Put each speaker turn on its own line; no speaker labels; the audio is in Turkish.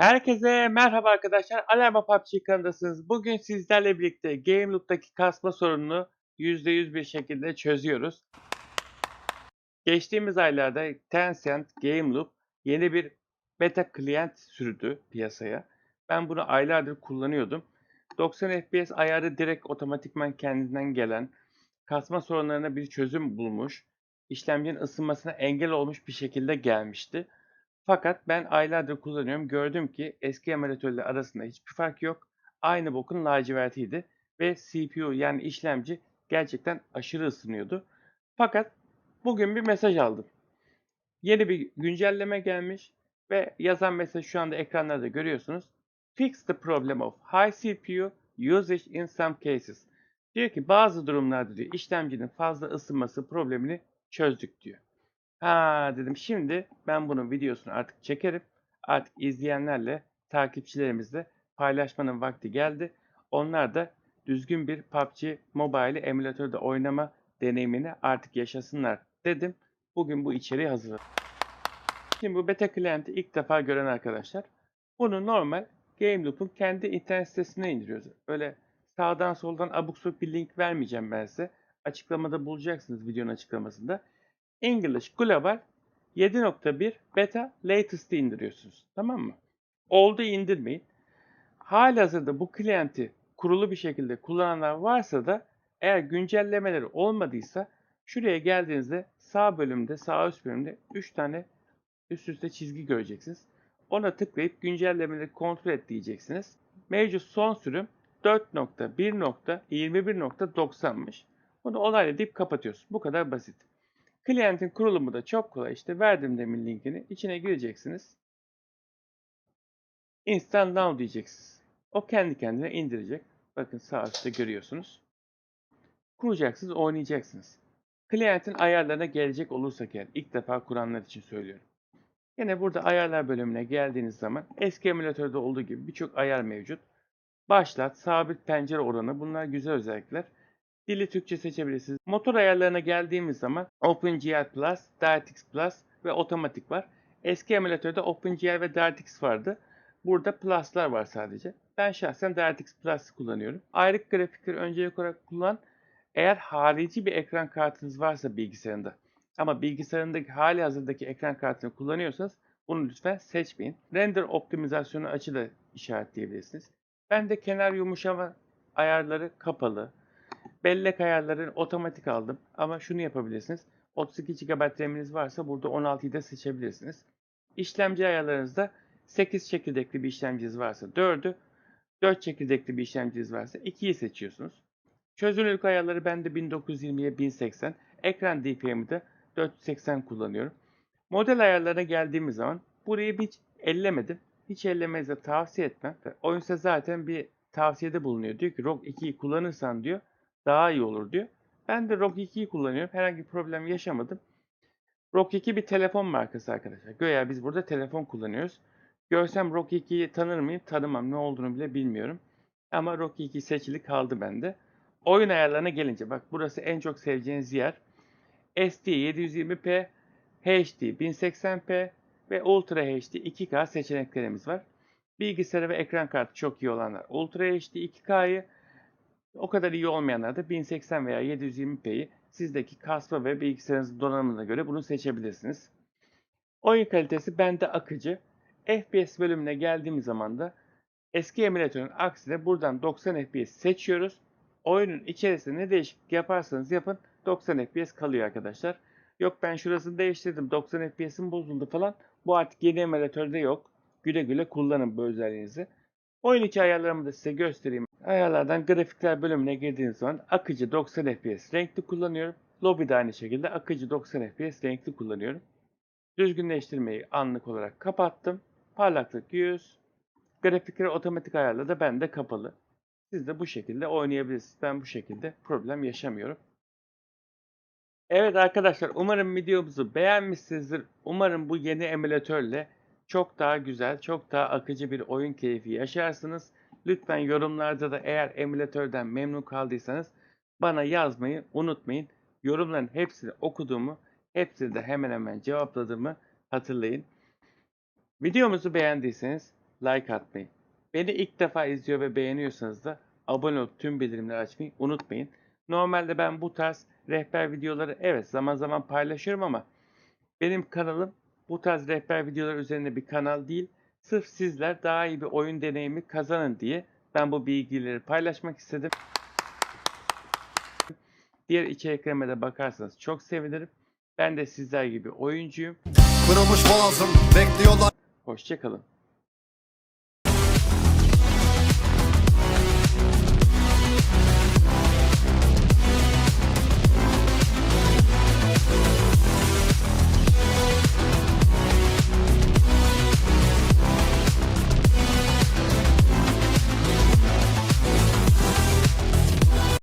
Herkese merhaba arkadaşlar. Alarma PUBG kanalındasınız. Bugün sizlerle birlikte Game Loop'taki kasma sorununu %100 bir şekilde çözüyoruz. Geçtiğimiz aylarda Tencent Game Loop yeni bir beta client sürdü piyasaya. Ben bunu aylardır kullanıyordum. 90 FPS ayarı direkt otomatikman kendinden gelen, kasma sorunlarına bir çözüm bulmuş, işlemcinin ısınmasına engel olmuş bir şekilde gelmişti. Fakat ben aylardır kullanıyorum. Gördüm ki eski emülatörle arasında hiçbir fark yok. Aynı bokun lacivertiydi ve CPU yani işlemci gerçekten aşırı ısınıyordu. Fakat bugün bir mesaj aldım. Yeni bir güncelleme gelmiş ve yazan mesaj şu anda ekranlarda görüyorsunuz. Fix the problem of high CPU usage in some cases. Diyor ki bazı durumlarda diyor işlemcinin fazla ısınması problemini çözdük diyor. Ha dedim şimdi ben bunun videosunu artık çekerim. Artık izleyenlerle, takipçilerimizle paylaşmanın vakti geldi. Onlar da düzgün bir PUBG Mobile emülatörde oynama deneyimini artık yaşasınlar dedim. Bugün bu içeriği hazırladım. Şimdi bu beta client'i ilk defa gören arkadaşlar bunu normal Game Loop'un kendi internet sitesine indiriyoruz. Öyle sağdan soldan abuk subuk bir link vermeyeceğim ben size. Açıklamada bulacaksınız videonun açıklamasında. English Global 7.1 Beta Latest'ı indiriyorsunuz. Tamam mı? Oldu indirmeyin. Halihazırda bu klienti kurulu bir şekilde kullananlar varsa da eğer güncellemeleri olmadıysa şuraya geldiğinizde sağ bölümde, sağ üst bölümde 3 tane üst üste çizgi göreceksiniz. Ona tıklayıp güncellemeleri kontrol et diyeceksiniz. Mevcut son sürüm 4.1.21.90'mış. Bunu onayla deyip kapatıyorsun. Bu kadar basit. Klientin kurulumu da çok kolay. İşte verdim demin linkini. İçine gireceksiniz. Install now diyeceksiniz. O kendi kendine indirecek. Bakın sağ üstte görüyorsunuz. Kuracaksınız, oynayacaksınız. Klientin ayarlarına gelecek olursak eğer ilk defa kuranlar için söylüyorum. Yine burada ayarlar bölümüne geldiğiniz zaman eski emülatörde olduğu gibi birçok ayar mevcut. Başlat, sabit pencere oranı bunlar güzel özellikler. Dili Türkçe seçebilirsiniz. Motor ayarlarına geldiğimiz zaman OpenGL Plus, DirectX Plus ve otomatik var. Eski emülatörde OpenGL ve DirectX vardı. Burada Plus'lar var sadece. Ben şahsen DirectX Plus kullanıyorum. Ayrık grafikleri öncelik olarak kullan. Eğer harici bir ekran kartınız varsa bilgisayarında ama bilgisayarındaki hali hazırdaki ekran kartını kullanıyorsanız bunu lütfen seçmeyin. Render optimizasyonu açı da işaretleyebilirsiniz. Ben de kenar yumuşama ayarları kapalı. Bellek ayarlarını otomatik aldım. Ama şunu yapabilirsiniz. 32 GB RAM'iniz varsa burada 16'yı da seçebilirsiniz. İşlemci ayarlarınızda 8 çekirdekli bir işlemciniz varsa 4'ü, 4 çekirdekli bir işlemciniz varsa 2'yi seçiyorsunuz. Çözünürlük ayarları bende 1920'ye 1080. Ekran DPI'mi de 480 kullanıyorum. Model ayarlarına geldiğimiz zaman burayı hiç ellemedim. Hiç ellemenizi tavsiye etmem. Oyun zaten bir tavsiyede bulunuyor. Diyor ki ROG 2'yi kullanırsan diyor daha iyi olur diyor. Ben de ROG 2'yi kullanıyorum. Herhangi bir problem yaşamadım. ROG 2 bir telefon markası arkadaşlar. Göya biz burada telefon kullanıyoruz. Görsem ROG 2'yi tanır mıyım? Tanımam. Ne olduğunu bile bilmiyorum. Ama ROG 2 seçili kaldı bende. Oyun ayarlarına gelince bak burası en çok seveceğiniz yer. SD 720p, HD 1080p ve Ultra HD 2K seçeneklerimiz var. Bilgisayarı ve ekran kartı çok iyi olanlar Ultra HD 2K'yı o kadar iyi olmayanlar da 1080 veya 720p'yi sizdeki kasma ve bilgisayarınızın donanımına göre bunu seçebilirsiniz. Oyun kalitesi bende akıcı. FPS bölümüne geldiğimiz zaman da eski emülatörün aksine buradan 90 FPS seçiyoruz. Oyunun içerisinde ne değişiklik yaparsanız yapın 90 FPS kalıyor arkadaşlar. Yok ben şurasını değiştirdim 90 FPS'im bozuldu falan. Bu artık yeni emülatörde yok. Güle güle kullanın bu özelliğinizi. Oyun içi ayarlarımı da size göstereyim. Ayarlardan grafikler bölümüne girdiğiniz zaman akıcı 90 FPS renkli kullanıyorum. Lobby'de aynı şekilde akıcı 90 FPS renkli kullanıyorum. Düzgünleştirmeyi anlık olarak kapattım. Parlaklık 100. Grafikleri otomatik ayarla da bende kapalı. Siz de bu şekilde oynayabilirsiniz. Ben bu şekilde problem yaşamıyorum. Evet arkadaşlar umarım videomuzu beğenmişsinizdir. Umarım bu yeni emülatörle çok daha güzel, çok daha akıcı bir oyun keyfi yaşarsınız. Lütfen yorumlarda da eğer emülatörden memnun kaldıysanız bana yazmayı unutmayın. Yorumların hepsini okuduğumu, hepsini de hemen hemen cevapladığımı hatırlayın. Videomuzu beğendiyseniz like atmayı. Beni ilk defa izliyor ve beğeniyorsanız da abone olup tüm bildirimleri açmayı unutmayın. Normalde ben bu tarz rehber videoları evet zaman zaman paylaşıyorum ama benim kanalım bu tarz rehber videolar üzerine bir kanal değil. Sırf sizler daha iyi bir oyun deneyimi kazanın diye ben bu bilgileri paylaşmak istedim. Diğer içeriklerime de bakarsanız çok sevinirim. Ben de sizler gibi oyuncuyum.
Kırılmış boğazım bekliyorlar
Hoşçakalın.